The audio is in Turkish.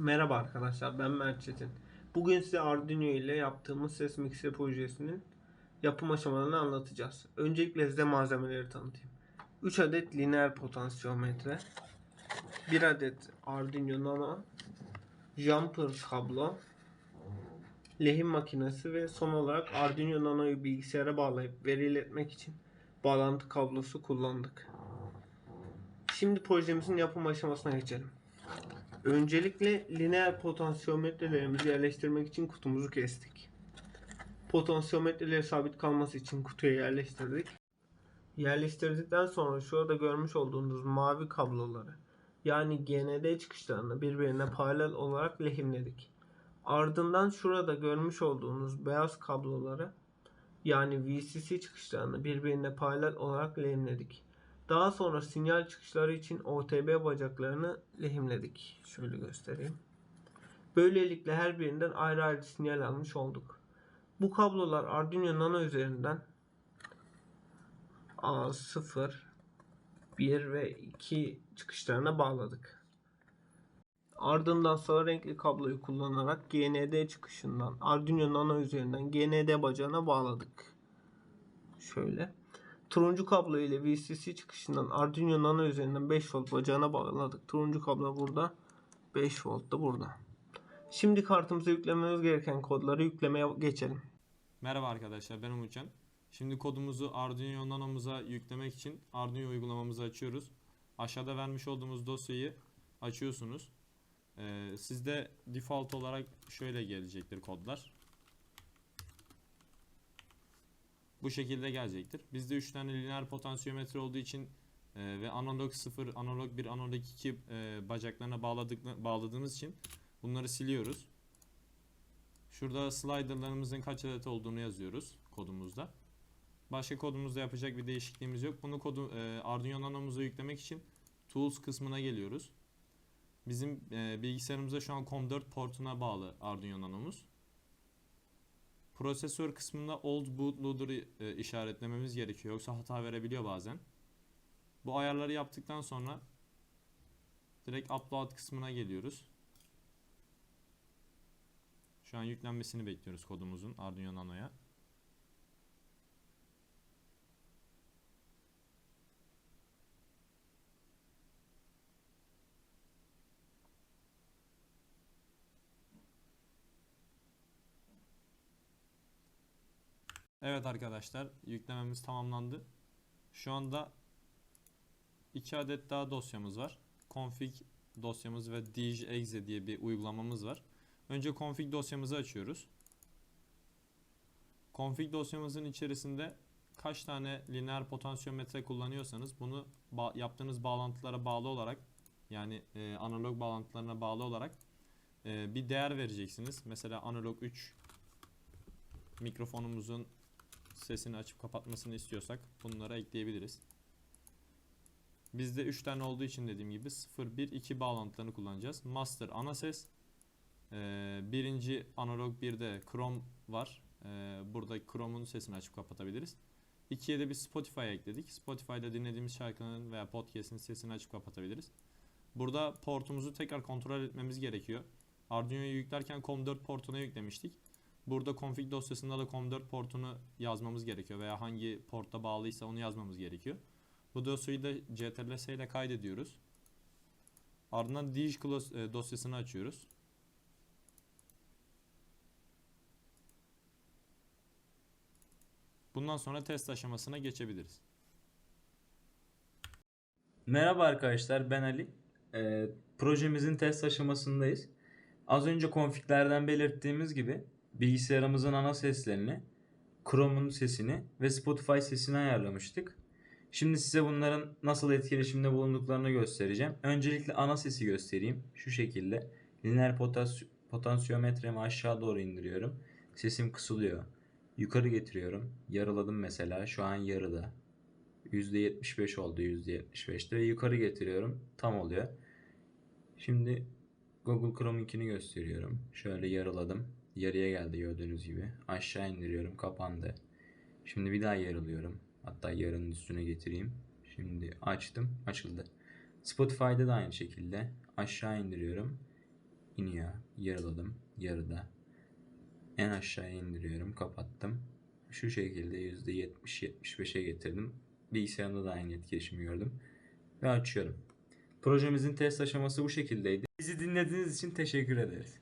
Merhaba arkadaşlar ben Mert Çetin. Bugün size Arduino ile yaptığımız ses mikser projesinin yapım aşamalarını anlatacağız. Öncelikle size malzemeleri tanıtayım. 3 adet lineer potansiyometre, 1 adet Arduino Nano, jumper kablo, lehim makinesi ve son olarak Arduino Nano'yu bilgisayara bağlayıp veri iletmek için bağlantı kablosu kullandık. Şimdi projemizin yapım aşamasına geçelim. Öncelikle lineer potansiyometrelerimizi yerleştirmek için kutumuzu kestik. Potansiyometreleri sabit kalması için kutuya yerleştirdik. Yerleştirdikten sonra şurada görmüş olduğunuz mavi kabloları yani GND çıkışlarını birbirine paralel olarak lehimledik. Ardından şurada görmüş olduğunuz beyaz kabloları yani VCC çıkışlarını birbirine paralel olarak lehimledik. Daha sonra sinyal çıkışları için OTB bacaklarını lehimledik. Şöyle göstereyim. Böylelikle her birinden ayrı ayrı sinyal almış olduk. Bu kablolar Arduino Nano üzerinden A0, 1 ve 2 çıkışlarına bağladık. Ardından sarı renkli kabloyu kullanarak GND çıkışından Arduino Nano üzerinden GND bacağına bağladık. Şöyle. Turuncu kablo ile VCC çıkışından Arduino Nano üzerinden 5 volt bacağına bağladık. Turuncu kablo burada. 5 volt da burada. Şimdi kartımıza yüklememiz gereken kodları yüklemeye geçelim. Merhaba arkadaşlar ben Umutcan. Şimdi kodumuzu Arduino Nano'muza yüklemek için Arduino uygulamamızı açıyoruz. Aşağıda vermiş olduğumuz dosyayı açıyorsunuz. Ee, sizde default olarak şöyle gelecektir kodlar. Bu şekilde gelecektir. Bizde 3 tane lineer potansiyometre olduğu için e, ve analog 0, analog 1, analog 2 e, bacaklarına bağladık, bağladığımız için bunları siliyoruz. Şurada sliderlarımızın kaç adet olduğunu yazıyoruz kodumuzda. Başka kodumuzda yapacak bir değişikliğimiz yok. Bunu kodu e, Arduino Nano'muza yüklemek için Tools kısmına geliyoruz. Bizim e, bilgisayarımıza şu an COM4 portuna bağlı Arduino Nano'muz. Prosesör kısmında Old Bootloader'ı e, işaretlememiz gerekiyor. Yoksa hata verebiliyor bazen. Bu ayarları yaptıktan sonra direkt Upload kısmına geliyoruz. Şu an yüklenmesini bekliyoruz kodumuzun Arduino Nano'ya. Evet arkadaşlar yüklememiz tamamlandı. Şu anda iki adet daha dosyamız var. Config dosyamız ve dj.exe diye bir uygulamamız var. Önce config dosyamızı açıyoruz. Config dosyamızın içerisinde kaç tane lineer potansiyometre kullanıyorsanız bunu ba- yaptığınız bağlantılara bağlı olarak yani e, analog bağlantılarına bağlı olarak e, bir değer vereceksiniz. Mesela analog 3 mikrofonumuzun sesini açıp kapatmasını istiyorsak bunları ekleyebiliriz. Bizde 3 tane olduğu için dediğim gibi 0, 1, 2 bağlantılarını kullanacağız. Master ana ses. Ee, birinci analog 1'de Chrome var. Ee, burada Chrome'un sesini açıp kapatabiliriz. 2'ye de bir Spotify ekledik. Spotify'da dinlediğimiz şarkının veya podcast'in sesini açıp kapatabiliriz. Burada portumuzu tekrar kontrol etmemiz gerekiyor. Arduino'yu yüklerken COM4 portuna yüklemiştik. Burada config dosyasında da COM4 portunu yazmamız gerekiyor veya hangi porta bağlıysa onu yazmamız gerekiyor. Bu dosyayı da CTRL-S ile kaydediyoruz. Ardından dij e, dosyasını açıyoruz. Bundan sonra test aşamasına geçebiliriz. Merhaba arkadaşlar ben Ali. Ee, projemizin test aşamasındayız. Az önce konfiglerden belirttiğimiz gibi bilgisayarımızın ana seslerini, Chrome'un sesini ve Spotify sesini ayarlamıştık. Şimdi size bunların nasıl etkileşimde bulunduklarını göstereceğim. Öncelikle ana sesi göstereyim. Şu şekilde. Lineer potas potansiyometremi aşağı doğru indiriyorum. Sesim kısılıyor. Yukarı getiriyorum. Yarıladım mesela. Şu an yarıda. %75 oldu %75'te ve yukarı getiriyorum. Tam oluyor. Şimdi Google Chrome'unkini gösteriyorum. Şöyle yarıladım. Yarıya geldi gördüğünüz gibi. Aşağı indiriyorum. Kapandı. Şimdi bir daha yarılıyorum. Hatta yarının üstüne getireyim. Şimdi açtım. Açıldı. Spotify'da da aynı şekilde. Aşağı indiriyorum. iniyor. Yarıladım. Yarıda. En aşağıya indiriyorum. Kapattım. Şu şekilde %70-75'e getirdim. Bilgisayarımda da aynı etkileşimi gördüm. Ve açıyorum. Projemizin test aşaması bu şekildeydi. Bizi dinlediğiniz için teşekkür ederiz.